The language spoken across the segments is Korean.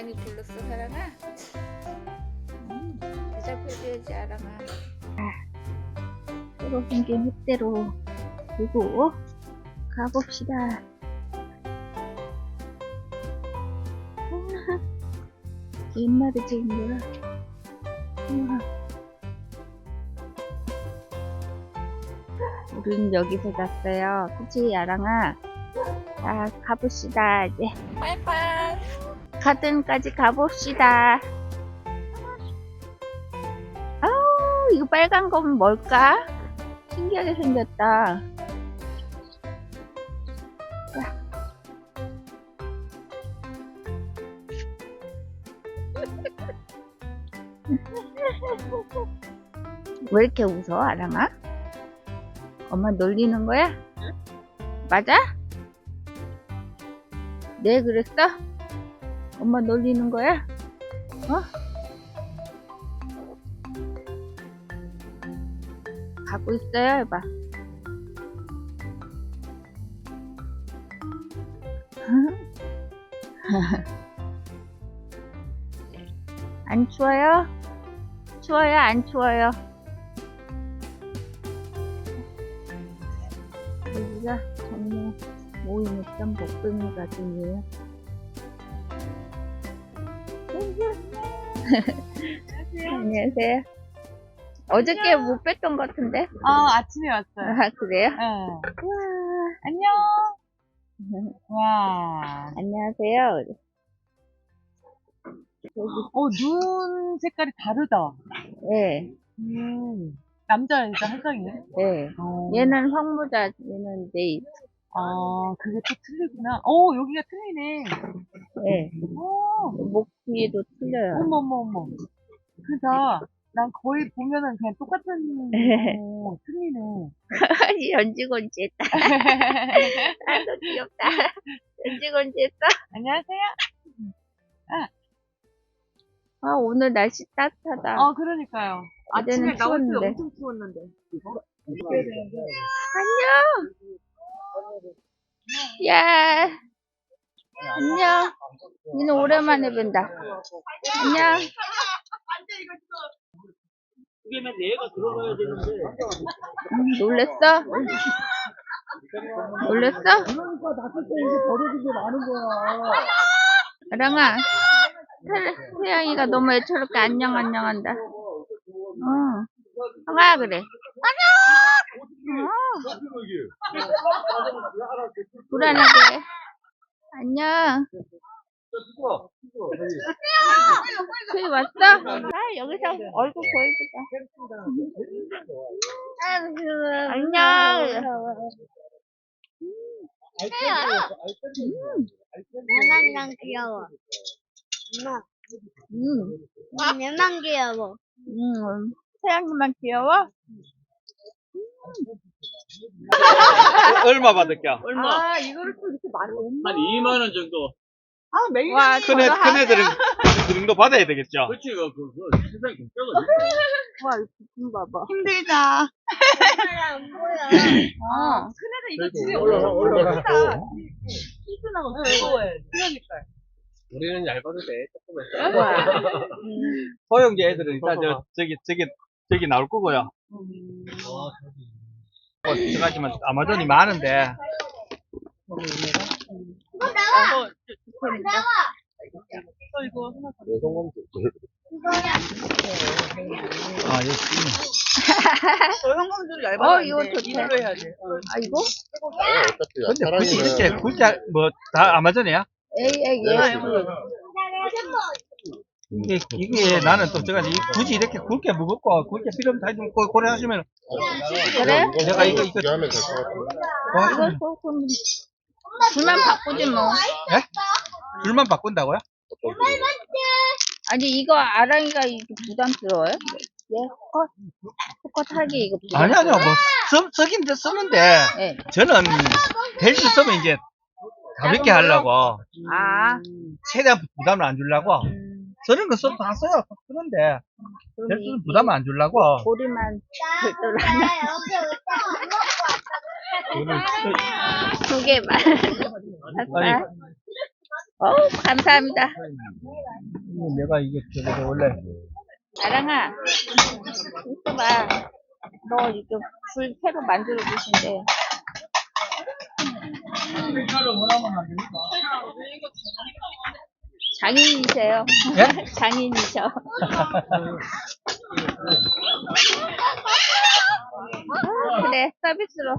많이 불렀어 사랑아? 음, 대답해줘야지 아랑아. 새로 생긴 흙대로 두고 가봅시다. 옛날에 찍은 거야. 우린 여기서 잤어요. 그치 아랑아? 자 가봅시다 이제. 빠이빠이 가든까지 가봅시다 아우 이거 빨간 건 뭘까? 신기하게 생겼다 자. 왜 이렇게 웃어 아랑아? 엄마 놀리는 거야? 맞아? 네 그랬어? 엄마 놀리는 거야? 어? 가고 있어요 해봐 안 추워요? 추워요 안 추워요? 여기가 정말 모임했던 목금이 가족이에요 안녕하세요. 어저께 못 뵀던 것 같은데? 아, 아침에 왔어요. 아, 그래요? 네. 와. 안녕. 와. 안녕하세요. 어, 눈 색깔이 다르다. 네, 음. 남자, 여자 할당이네. 네. 어. 얘는 황무자, 얘는 네이. 아, 그게 또 틀리구나. 어, 여기가 틀리네. 네. 어, 목 뒤에도 틀려요. 어머, 어머, 어머. 그다. 난 거의 보면은 그냥 똑같은, 어, 틀리네. 연지곤지 했다. 나도 귀엽다. 연지곤지 했어? 안녕하세요. 아, 오늘 날씨 따뜻하다. 어, 그러니까요. 어제는 아침에 나올 때 추웠는데. 엄청 추웠는데. 안녕! 야! 안녕! 니는 오랜만에 뵌다. 안녕! 들어가야 되는데 음, 놀랬어? 놀랬어? 그러니까 낚을 때 이게 버려진 게 많은 거야 아랑아, 태- 태양이가 너무 애처롭게 안녕 안녕 한다. 어. 형아 그래. 안녕. 불안하게. 안녕. 저기 왔어? 아 여기서 얼굴 보여주자. 안녕. 나만 귀여워. 엄마, 음, 내만 귀여워. 음, 태양이만 귀여워? 얼마 받을게요? 아, 이거를 또 이렇게 많이 못한 2만 원 정도 아, 매일. 와, 큰, 애, 큰 애들은 그 정도 받아야 되겠죠? 그렇지 그, 그, 그 세상에 공짜거든 와, 이거 좀 봐봐. 힘들다. 안 보여. 어. 큰애는 이거 집에 올라가, 올라가. 키스나고 무거워해. 그러니까. 우리는 얇아도 돼 조금만 와. 소형제 애들은 일단 저, 저기, 저기, 저기 나올 거고요. 뭐, 저 가지만 아마존이 많은데, 또 이거 하나 더. 아, 여기, 저 현금술이 얇아. 어, 이거 좋다. 이걸로 해야 돼. 아, 이거? 근데 굳이 이렇게, 굳이, 뭐, 다 아마존이야? 에이, 에이, 아, 얘. 이거. 이게, 이게 나는 또 제가 이- 굳이 이렇게 굵게 무겁고, 굵게 필요면 다좀 고려하시면, 그래? 내가 이거, 이거, 하면 될 것 같은데. 뭐 이거 하시면, 조금. 줄만 바꾸지 뭐. 예? 줄만 바꾼다고요? 아니, 이거 아랑이가 이거 부담스러워요? 얘 컷? 컷 하기 이거 부담. 아니, 아니요, 뭐, 써, 쓰긴 데 쓰는데, 네. 저는 될 수 있으면 이제 가볍게 하려고, 아, 최대한 부담을 안 주려고, 음, 저런 거 써도 다 써요. 그런데, 그럼 될이 수는 부담을 안 주려고, 고리만 별도로 두 개만. 아니, 아싸. 어우, 감사합니다. 내가 이게 저거 원래 아랑아, 있어봐. 너 이거 불 새로 만들어 주신대. 장인이세요? 예? 장인이셔. 아, 그래, 서비스로.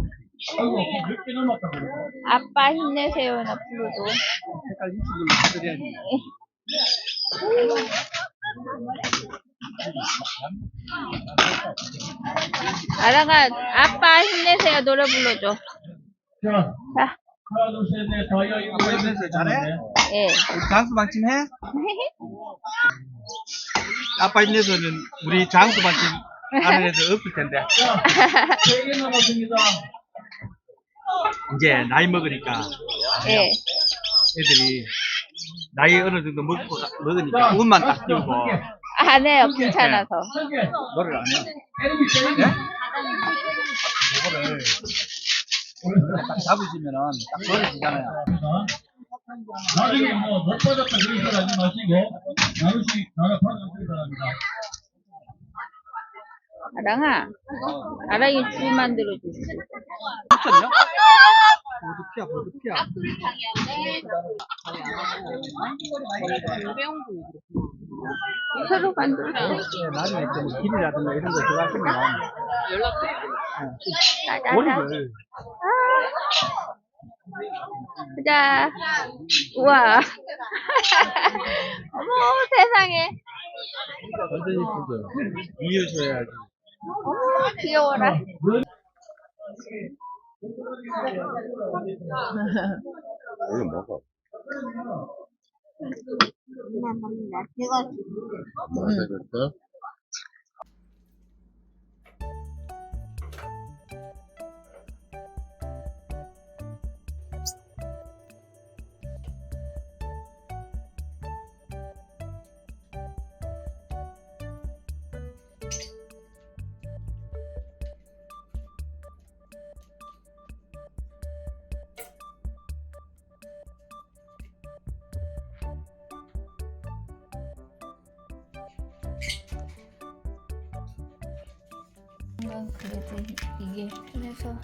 남았다 그래. 아빠 힘내세요나. 색깔 이쪽으로 해드려야지. 아랑아, 아빠 힘내세요. 노래 불러줘. 자, 자, 하나, 둘, 셋, 넷, 다섯, 여섯, 일곱, 됐어, 됐어. 잘해? 예. 우리 장수 방침 해? 아빠 힘내서는 우리 장수 방침 하는 애들 없을 텐데. 자, 세개 남았습니다. 이제 나이 먹으니까 예. 애들이 나이 어느 정도 먹고, 먹으니까 운만 딱 띄우고 안 해요. 귀찮아서. 한 개. 노래를 안 해요. 에릭이 세 개. 이거를 딱 잡으시면은 딱 버려지잖아요. 나중에 뭐, 못 받았다 그런 소리 하지 마시고, 나누시, 나눠 받아주시기 바랍니다. 아랑아, 아랑이 줄 만들어 주시. 진짜요? 보드피아, 보드피아. 새로 만들어 줘. 예, 나중에 좀 길이라든가 이런 거 들어가시면. 머리를 보자. 우와. 어머, 세상에. 완전히 그거 이어줘야지. 어머, 귀여워라. 이거 먹어. 그냥 먹는다. 이거 맛있겠 어? 난 그래도 이게 편해서.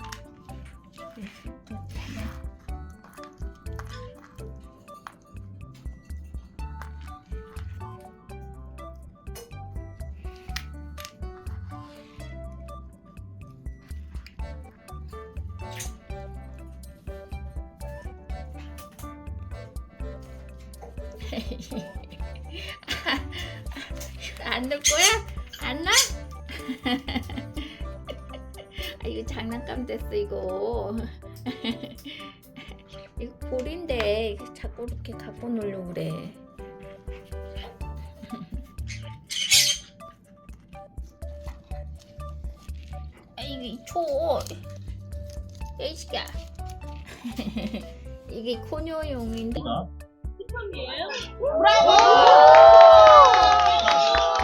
안 넣을 거야? 안 나? 아, 이거 장난감 됐어, 이거. 이거 볼인데, 자꾸 이렇게 갖고 놀려고 그래. 아, 이거 줘. 야, 이 새끼야. 이게 코녀용인데.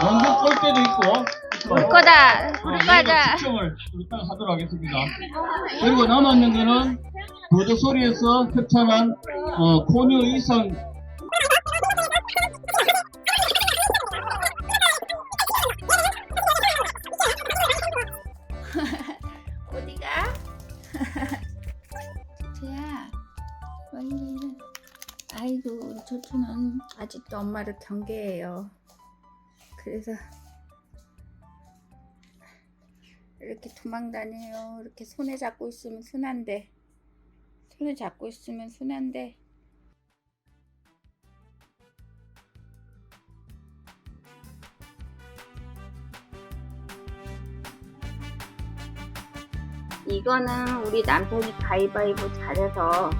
연극 볼 때도 있고, 울 거다. 울 거다. 추첨을 일단 하도록 하겠습니다. 그리고 남았는 거는 보조 소리에서 협찬한 어, 코뉴 이상 어디가? 쟤야, 완전 아이고 우리 초초는 아직도 엄마를 경계해요. 그래서 이렇게 도망다녀요. 이렇게 손에 잡고 있으면 순한데, 손에 잡고 있으면 순한데. 이거는 우리 남편이 가위바위보 잘해서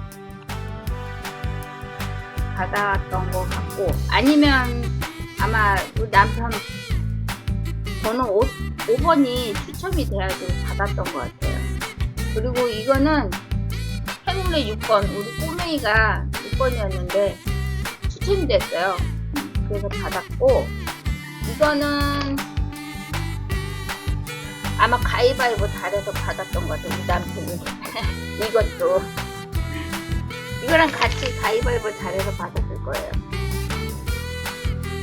받아왔던 것 같고 아니면 아마 우리 남편 번호 5, 5번이 추첨이 돼가지고 받았던 것 같아요. 그리고 이거는 행운의 6번 우리 꼬맹이가 6번이었는데 추첨이 됐어요. 그래서 받았고 이거는 아마 가위바위보 잘해서 받았던 것 같아요. 우리 남편이 이것도 이거랑 같이 가위바위보 잘해서 받았을 거예요.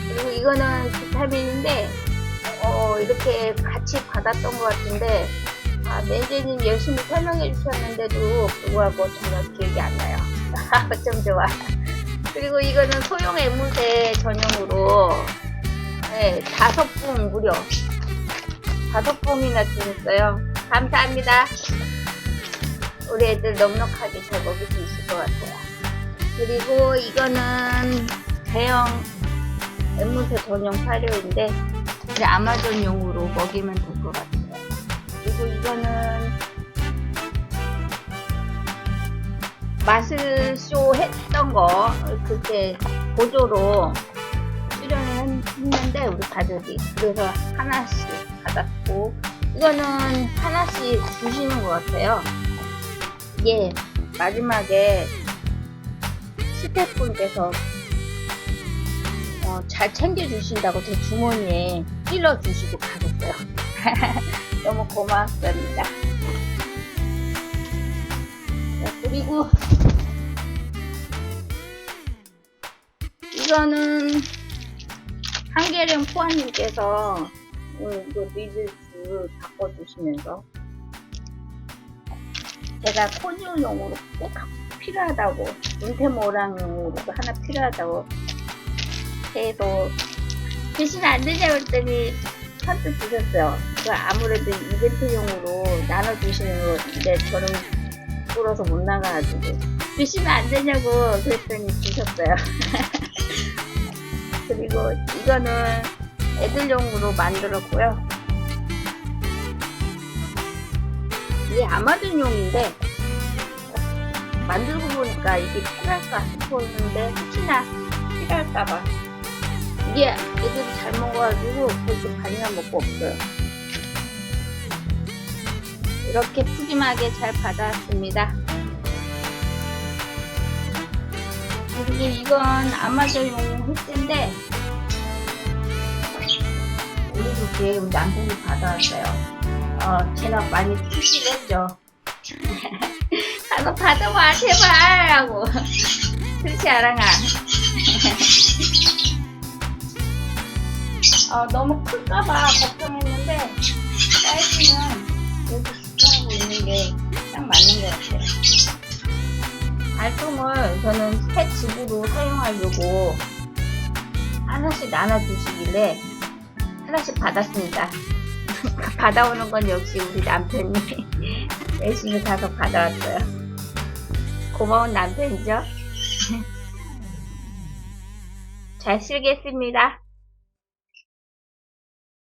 그리고 이거는 비타민인데 어, 이렇게 같이 받았던 것 같은데 아, 매니저님 열심히 설명해 주셨는데도 불구하고 전혀 기억이 안 나요. 어쩜 좋아. 그리고 이거는 소형 앵무새 전용으로 네, 다섯 봉 무려 다섯 봉이나 주셨어요. 감사합니다. 우리 애들 넉넉하게 잘 먹을 수 있을 것 같아요. 그리고 이거는 대형 앵무새 전용 사료인데 이제 아마존용으로 먹이면 될 것 같아요. 그리고 이거는 마술쇼 했던 거 그때 보조로 출연을 했는데 우리 가족이 그래서 하나씩 받았고 이거는 하나씩 주시는 것 같아요. 이게 마지막에 스태프분께서 어, 잘 챙겨주신다고 제 주머니에 찔러 주시고 가셨어요. 너무 고맙습니다. 자, 그리고 이거는 한계령 포아님께서 오늘 이거 리드스 바꿔주시면서 제가 코뉴용으로 꼭 필요하다고 문태모랑으로 하나 필요하다고 해서 대신 안 되냐고 했더니 선뜻 주셨어요. 그 아무래도 이벤트용으로 나눠주시는 건데 저는 부러서 못 나가가지고 주시면 안 되냐고 그랬더니 주셨어요. 그리고 이거는 애들용으로 만들었고요. 이게 아마존용인데 만들고 보니까 이게 필요할까 싶었는데 혹시나 필요할까봐 이게 애들이 잘 먹어가지고 벌써 반이나 먹고 없어요. 이렇게 푸짐하게 잘 받아왔습니다. 그리고 이건 아마존용 흑대인데 우리도 뒤에 우리 남편이 받아왔어요. 어, 제가 많이 푸시를 했죠. 가서 받아와 제발 하고 그렇지 않아가 어, 너무 클까봐 걱정했는데 사이즈는 여기 지정하고 있는 게 딱 맞는 것 같아요. 알통을 저는 새 집으로 사용하려고 하나씩 나눠주시길래 하나씩 받았습니다. 받아오는 건 역시 우리 남편이 열심히 가서 받아왔어요. 고마운 남편이죠? 잘 쓰겠습니다.